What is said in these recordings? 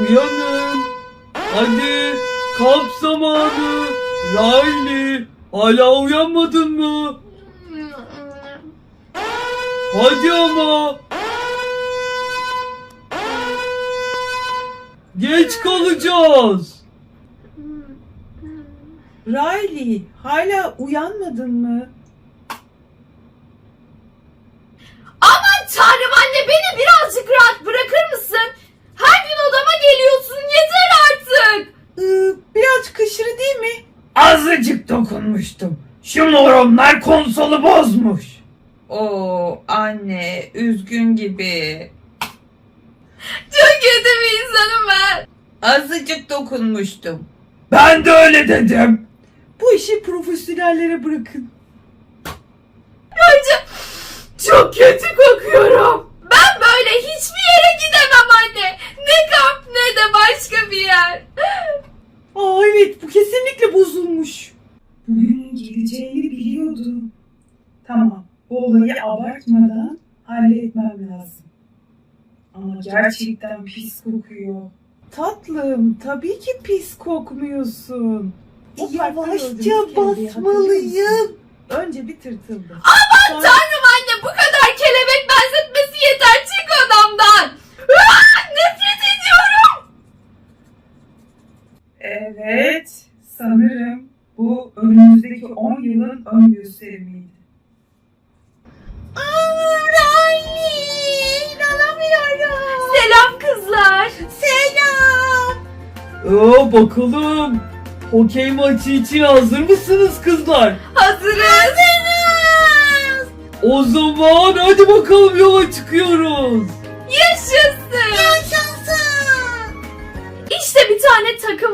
Uyanın. Hadi kalk zamanı. Riley hala uyanmadın mı? Hadi ama. Geç kalacağız. Riley hala uyanmadın mı? Aman tanrım anne beni birazcık rahat bırakır mısın? Her gün odama geliyorsun yeter artık. Ee, birazcık aşırı değil mi? Azıcık dokunmuştum. Şu moronlar konsolu bozmuş. Oo anne üzgün gibi. Çok kötü bir insanım ben. Azıcık dokunmuştum. Ben de öyle dedim. Bu işi profesyonellere bırakın. Çok kötü kokuyorum. Ben böyle hiçbir yere gidemem anne. Ne kamp ne de başka bir yer. Aa evet bu kesinlikle bozulmuş. Bugünün geleceğini biliyordum. Tamam bu olayı abartmadan halletmem lazım. Ama gerçekten pis kokuyor. Tatlım tabii ki pis kokmuyorsun. Yavaşça basmalıyım. Önce bir tırtıldı. Aman Tanrım anne bu kadar kelebek benzetmesi yeter. Çık odamdan. Yılın ön gösterimiydi. inanamıyorum. Selam kızlar. Selam. Oo, bakalım. Hokey maçı için hazır mısınız kızlar? Hazırız. Hazırız. O zaman hadi bakalım yola çıkıyoruz.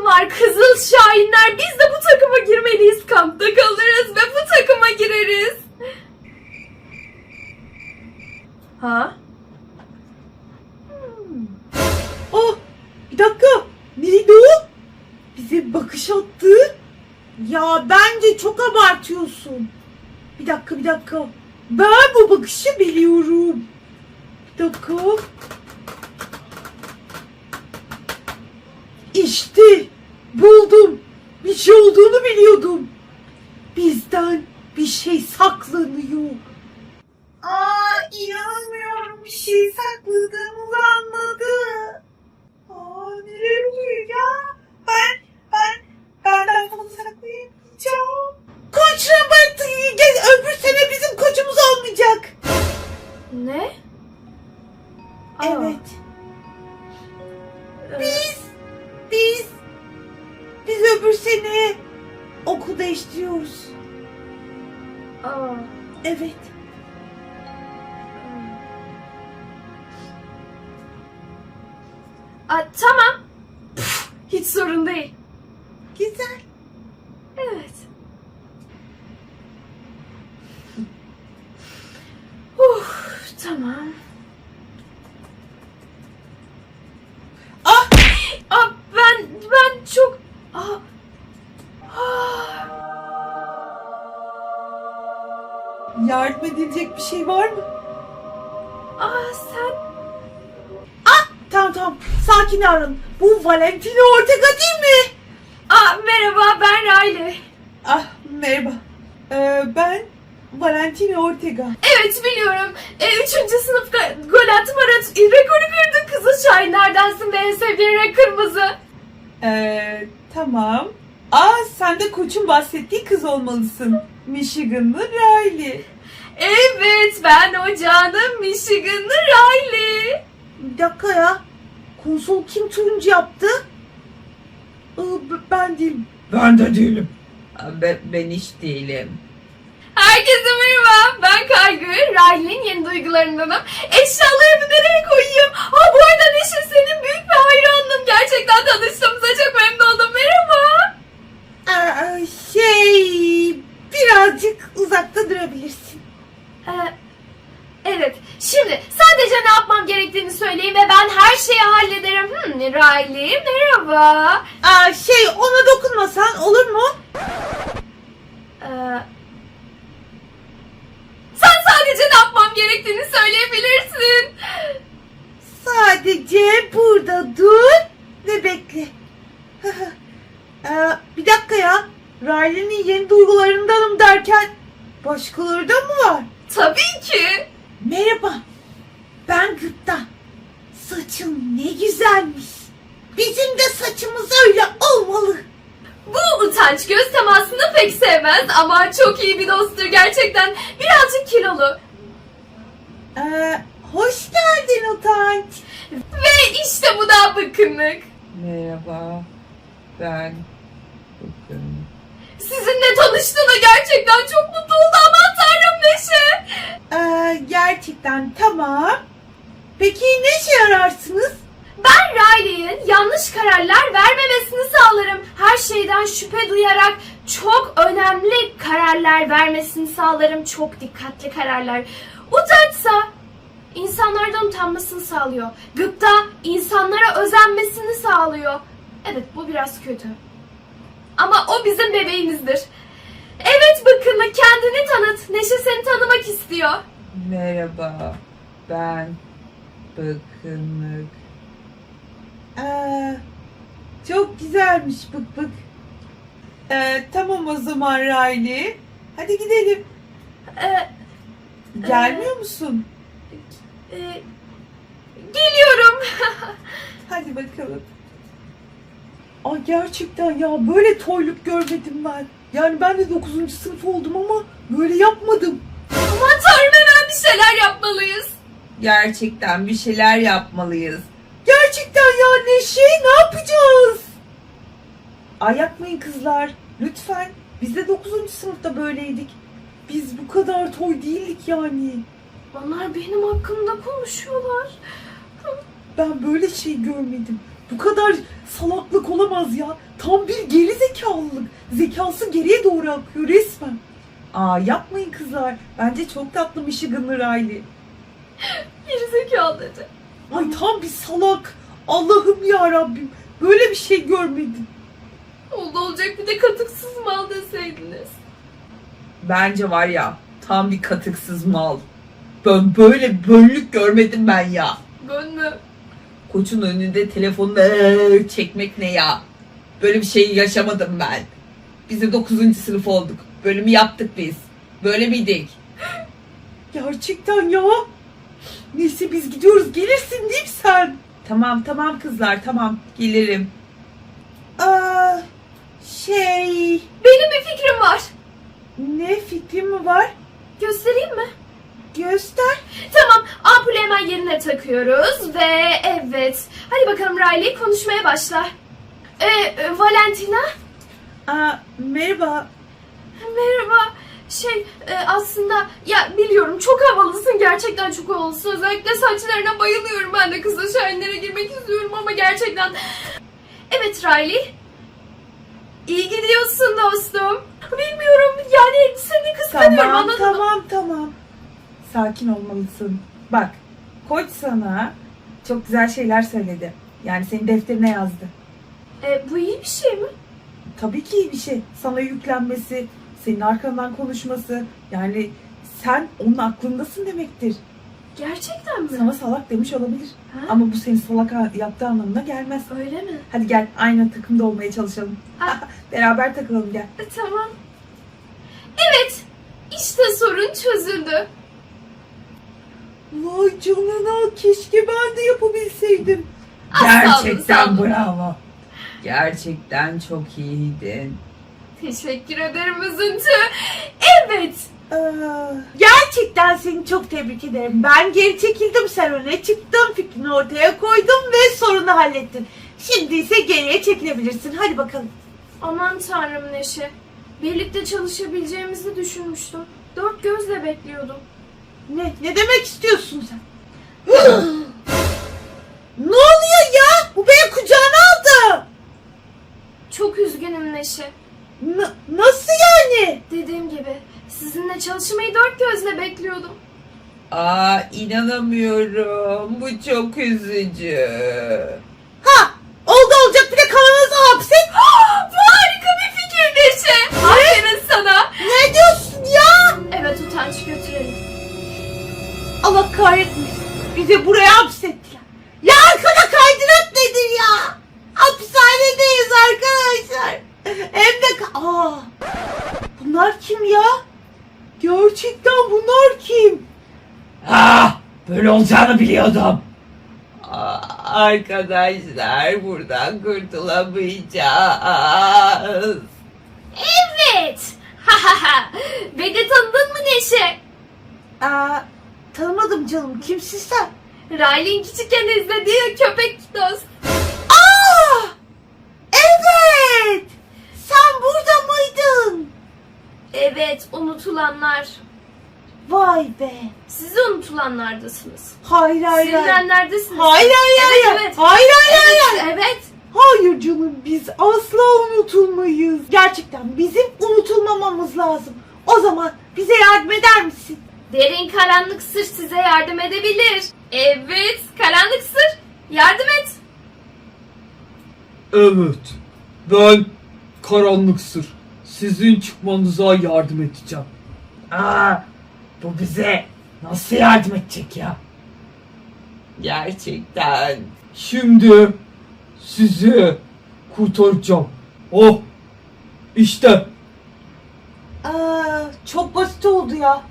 Var. Kızıl Şahinler. Biz de bu takıma girmeliyiz. Kampta kalırız ve bu takıma gireriz. Ha? Oh, bir dakika. Neydi o? Bize bakış attı. Ya bence çok abartıyorsun. Bir dakika, bir dakika. Ben bu bakışı biliyorum. Bir dakika. İşte. Bir şey olduğunu biliyordum. Bizden bir şey saklanıyor. Aa inanmıyorum bir şey sakladığımızı anladı. Aa neler oluyor ya? Ben ben benden fazla saklayamayacağım. Koç Robert gel öbür sene bizim koçumuz olmayacak. Ne? Aa, Evet. biz biz öbür sene okul değiştiriyoruz. aa, Evet. Aa, tamam. Püf, Hiç sorun değil. Güzel. Evet. Uf, tamam. Edilecek bir şey var mı? Aa, sen Tamam tamam. Sakin arın. Bu Valentino Ortega değil mi? Aa, merhaba ben Riley. Ah merhaba. Ee, ben Valentino Ortega. Evet biliyorum. E, üçüncü sınıf gol atma rekoru kırdın kızıl şahinlerdensin ve en sevdiğin renk kırmızı. Ee, tamam. Aa sen de koçun bahsettiği kız olmalısın. Michiganlı Riley. Evet ben o canım Michiganlı Riley. Bir dakika ya. Konsol kim turuncu yaptı? Ee, b- ben değilim. Ben de değilim. Ben, ben hiç değilim. Herkese merhaba. Ben Kaygı. Riley'nin yeni duygularındanım. Eşyalarımı nereye koyayım? Ha bu arada Neşe senin büyük bir hayranım. Gerçekten tanıştığımıza söyleyin ve ben her şeyi hallederim. Hmm, Riley merhaba. Aa, şey ona dokunmasan olur mu? Ee, sen sadece ne yapmam gerektiğini söyleyebilirsin. Sadece burada dur ve bekle. ee, bir dakika ya. Riley'nin yeni duygularındanım derken başkaları da mı var? Tabii ki. Merhaba. Ben Gürt'ten. Saçın ne güzelmiş. Bizim de saçımız öyle olmalı. Bu utanç göz temasını pek sevmez ama çok iyi bir dosttur gerçekten. Birazcık kilolu. Ee, hoş geldin Utanç. Ve işte bu da bıkkınlık. Merhaba. Ben bakın. Sizinle tanıştığına gerçekten çok mutlu oldum. Aman tanrım Neşe. Ee, gerçekten tamam. Peki ne şey ararsınız? Ben Riley'in yanlış kararlar vermemesini sağlarım. Her şeyden şüphe duyarak çok önemli kararlar vermesini sağlarım. Çok dikkatli kararlar. Utançsa insanlardan utanmasını sağlıyor. Gıpta insanlara özenmesini sağlıyor. Evet bu biraz kötü. Ama o bizim bebeğimizdir. Evet Bıkkınlık kendini tanıt. Neşe seni tanımak istiyor. Merhaba. Ben bakınlık. Ee, çok güzelmiş bık bık. Ee, tamam o zaman Riley. Hadi gidelim. Ee, Gelmiyor musun? e, geliyorum. Hadi bakalım. Ay gerçekten ya böyle toyluk görmedim ben. Yani ben de 9. sınıf oldum ama böyle yapmadım. Aman tanrım hemen bir şeyler yapmalıyız. Gerçekten bir şeyler yapmalıyız. Gerçekten ya Neşe ne yapacağız? Ay yapmayın kızlar. Lütfen. Biz de 9. sınıfta böyleydik. Biz bu kadar toy değildik yani. Onlar benim hakkımda konuşuyorlar. Ben böyle şey görmedim. Bu kadar salaklık olamaz ya. Tam bir geri zekalılık. Zekası geriye doğru akıyor resmen. Aa yapmayın kızlar. Bence çok tatlı Michigan'lı Riley. Gerizekalı dedi. Ay tam bir salak. Allah'ım ya Rabbim. Böyle bir şey görmedim. Oldu olacak bir de katıksız mal deseydiniz. Bence var ya tam bir katıksız mal. Ben böyle bönlük görmedim ben ya. Ben mi? Koçun önünde telefonla "Eee" çekmek ne ya? Böyle bir şey yaşamadım ben. Biz de 9. sınıf olduk. Bölümü yaptık biz. Böyle miydik? Gerçekten ya. Neyse biz gidiyoruz. Gelirsin değil mi sen? Tamam tamam kızlar tamam gelirim. Aa, şey... Benim bir fikrim var. Ne fikrim mi var? Göstereyim mi? Göster. Tamam ampulü hemen yerine takıyoruz ve evet. Hadi bakalım Riley konuşmaya başla. Ee, e, Valentina Aa, merhaba. merhaba. Şey e, aslında ya biliyorum çok havalısın gerçekten çok havalısın. Özellikle saçlarına bayılıyorum ben de kızla şahinlere girmek istiyorum ama gerçekten. Evet Riley. İyi gidiyorsun dostum. Bilmiyorum yani seni kıskanıyorum Tamam anladın mı? tamam tamam. Sakin olmalısın. Bak koç sana çok güzel şeyler söyledi. Yani senin defterine yazdı. E, bu iyi bir şey mi? Tabii ki iyi bir şey. Sana yüklenmesi, senin arkandan konuşması. Yani sen onun aklındasın demektir. Gerçekten mi? Sana salak demiş olabilir. Ha? Ama bu seni salak yaptığı anlamına gelmez. Öyle mi? Hadi gel aynı takımda olmaya çalışalım. Ha. Beraber takılalım gel. E, tamam. Evet. İşte sorun çözüldü. Vay canına keşke ben de yapabilseydim. Gerçekten bravo. Gerçekten çok iyiydin. Teşekkür ederim üzüntü. Evet. Ee, gerçekten seni çok tebrik ederim. Ben geri çekildim sen öne çıktın fikrini ortaya koydun ve sorunu hallettin. Şimdi ise geriye çekilebilirsin. Hadi bakalım. Aman tanrım Neşe. Birlikte çalışabileceğimizi düşünmüştüm. Dört gözle bekliyordum. Ne? Ne demek istiyorsun sen? ne oluyor ya? Bu beni kucağına aldı. Çok üzgünüm Neşe. N- nasıl yani? Dediğim gibi sizinle çalışmayı dört gözle bekliyordum. Aa inanamıyorum. Bu çok üzücü. Ha! Oldu olacak bir de kavanozu hapset. Bu harika bir fikir Neşe. Aferin sana. Ne diyorsun ya? Evet utanç götürelim. Allah kahretmesin. Bizi buraya hapsettiler. Ya arkada kaydırak nedir ya? Hapishanedeyiz arkadaşlar. Hem de... ka- Aa, Böyle olacağını biliyordum. Arkadaşlar buradan kurtulamayacağız. Evet. Ha ha ha. Beni tanıdın mı Neşe? Aa, tanımadım canım. Kimsin sen? Riley'in küçükken izlediği köpek dost. Aa! Evet! Sen burada mıydın? Evet, unutulanlar. Vay be. Siz de unutulanlardasınız. Hayır hayır hayır. Silinenlerdesiniz. Hayır hayır Evet, hayır. evet. Hayır hayır hayır. Evet, evet. Hayır canım biz asla unutulmayız. Gerçekten bizim unutulmamamız lazım. O zaman bize yardım eder misin? Derin karanlık sır size yardım edebilir. Evet, karanlık sır. Yardım et. Evet. Ben karanlık sır. Sizin çıkmanıza yardım edeceğim. Aa, bu bize nasıl yardım edecek ya? Gerçekten. Şimdi sizi kurtaracağım. Oh. İşte. Aa, çok basit oldu ya.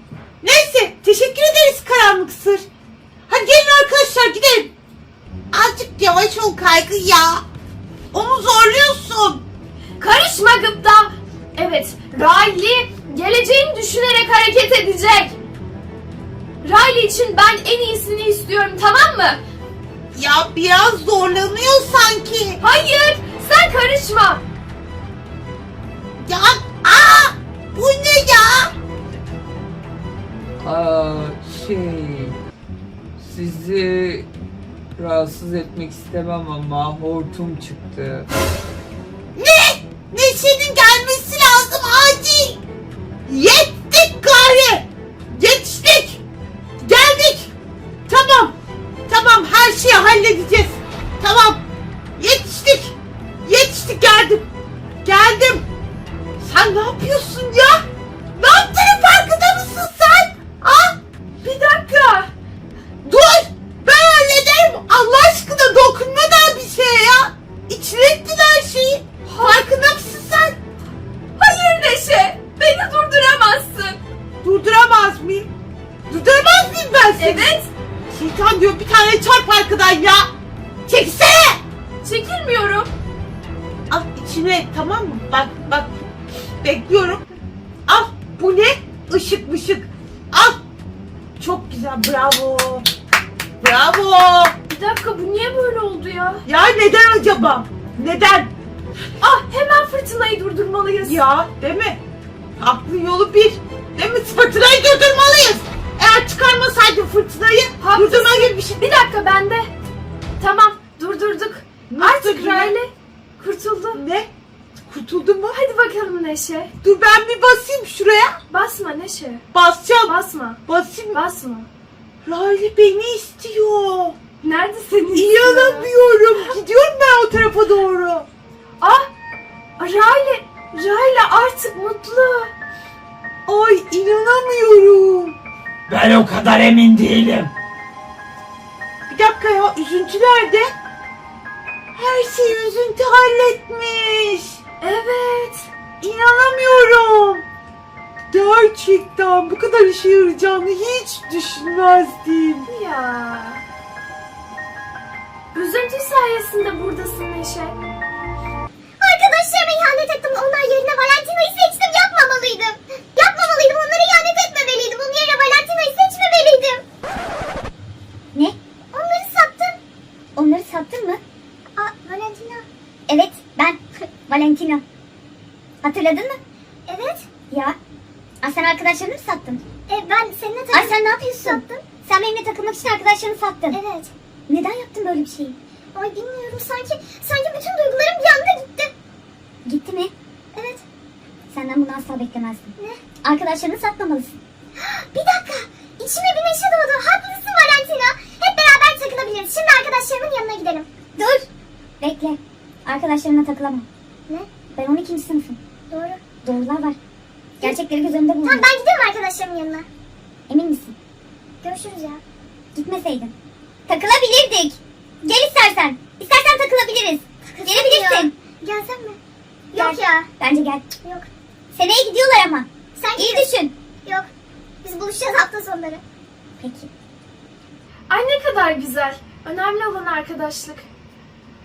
Neyse teşekkür ederiz karanlık sır. Hadi gelin arkadaşlar gidelim. Azıcık yavaş ol kaygı ya. Onu zorluyorsun. Karışma gıpta. Evet, Riley geleceğini düşünerek hareket edecek. Riley için ben en iyisini istiyorum tamam mı? Ya biraz zorlanıyor sanki. Hayır, sen karışma. Ya aa, bu ne ya? Aa, şey... Sizi rahatsız etmek istemem ama hortum çıktı. Yetiştik geldim. Geldim. Sen ne yapıyorsun ya? İçine tamam mı? Bak bak. Bekliyorum. Al. Bu ne? Işık mışık. Al. Çok güzel. Bravo. Bravo. Bir dakika bu niye böyle oldu ya? Ya neden acaba? Neden? Ah hemen fırtınayı durdurmalıyız. Ya değil mi? Aklın yolu bir. Değil mi? Fırtınayı durdurmalıyız. Eğer çıkarmasaydım fırtınayı Haklısın. durdurma gibi bir şey. Bir dakika bende. Tamam durdurduk. Nasıl Artık ya? Riley kurtuldu. Ne? Kurtuldun mu? Hadi bakalım Neşe. Dur ben bir basayım şuraya. Basma Neşe. Basacağım. Basma. Basayım. Basma. Riley beni istiyor. Nerede senin? İnanamıyorum. Gidiyorum ben o tarafa doğru. Ah! Riley! Riley artık mutlu. Ay inanamıyorum. Ben o kadar emin değilim. Bir dakika ya üzüntü nerede? Her şeyi üzüntü halletmiş. Evet. İnanamıyorum. Gerçekten bu kadar işe yarayacağını hiç düşünmezdim. Ya. Üzüntü sayesinde buradasın Neşe. Arkadaşlarıma ihanet ettim. Onlar yerine Valentina'yı seçtim. Yapmamalıydım. Yapmamalıydım. Onlara ihanet etmemeliydim. Onun yerine Valentina'yı seçmemeliydim. Ne? Onları sattım. Onları sattın mı? Aa, Valentina. Evet, ben. Valentina. Hatırladın mı? Evet. Ya, Aa, sen arkadaşlarını mı sattın? E, ben seninle takılmak... Ay sen ne yapıyorsun? Sattım. Sen benimle takılmak için arkadaşlarını sattın. Evet. Neden yaptın böyle bir şeyi? Ay bilmiyorum. Sanki sanki bütün duygularım bir anda gitti. Gitti mi? Evet. Senden bunu asla beklemezdim. Ne? Arkadaşlarını satmamalısın. Bir dakika. İçime bir neşe doğdu. Haklısın Valentina. Hep beraber takılabiliriz. Şimdi arkadaşlarımın yanına gidelim. Bekle. Arkadaşlarına takılamam. Ne? Ben 12. sınıfım. Doğru. Doğrular var. Gerçekleri göz önünde bulundur. Tamam ben giderim arkadaşlarımın yanına. Emin misin? Görüşürüz ya. Gitmeseydin. Takılabilirdik. Gel istersen. İstersen takılabiliriz. Gelebilirsin. Gelsem mi? Yok ya. Bence gel. Yok. Seneye gidiyorlar ama. Sen İyi düşün. Yok. Biz buluşacağız hafta sonları. Peki. Ay ne kadar güzel. Önemli olan arkadaşlık.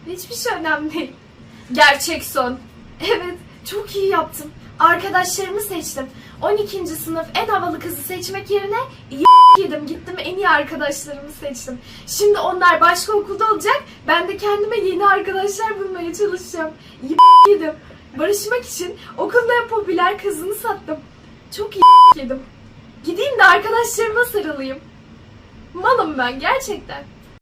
Hiçbir şey önemli değil. Gerçek son. Evet, çok iyi yaptım. Arkadaşlarımı seçtim. 12. sınıf en havalı kızı seçmek yerine iyi yedim. Gittim en iyi arkadaşlarımı seçtim. Şimdi onlar başka okulda olacak. Ben de kendime yeni arkadaşlar bulmaya çalışacağım. İyi yedim. Barışmak için okulda en popüler kızını sattım. Çok iyi yedim. Gideyim de arkadaşlarıma sarılayım. Malım ben gerçekten.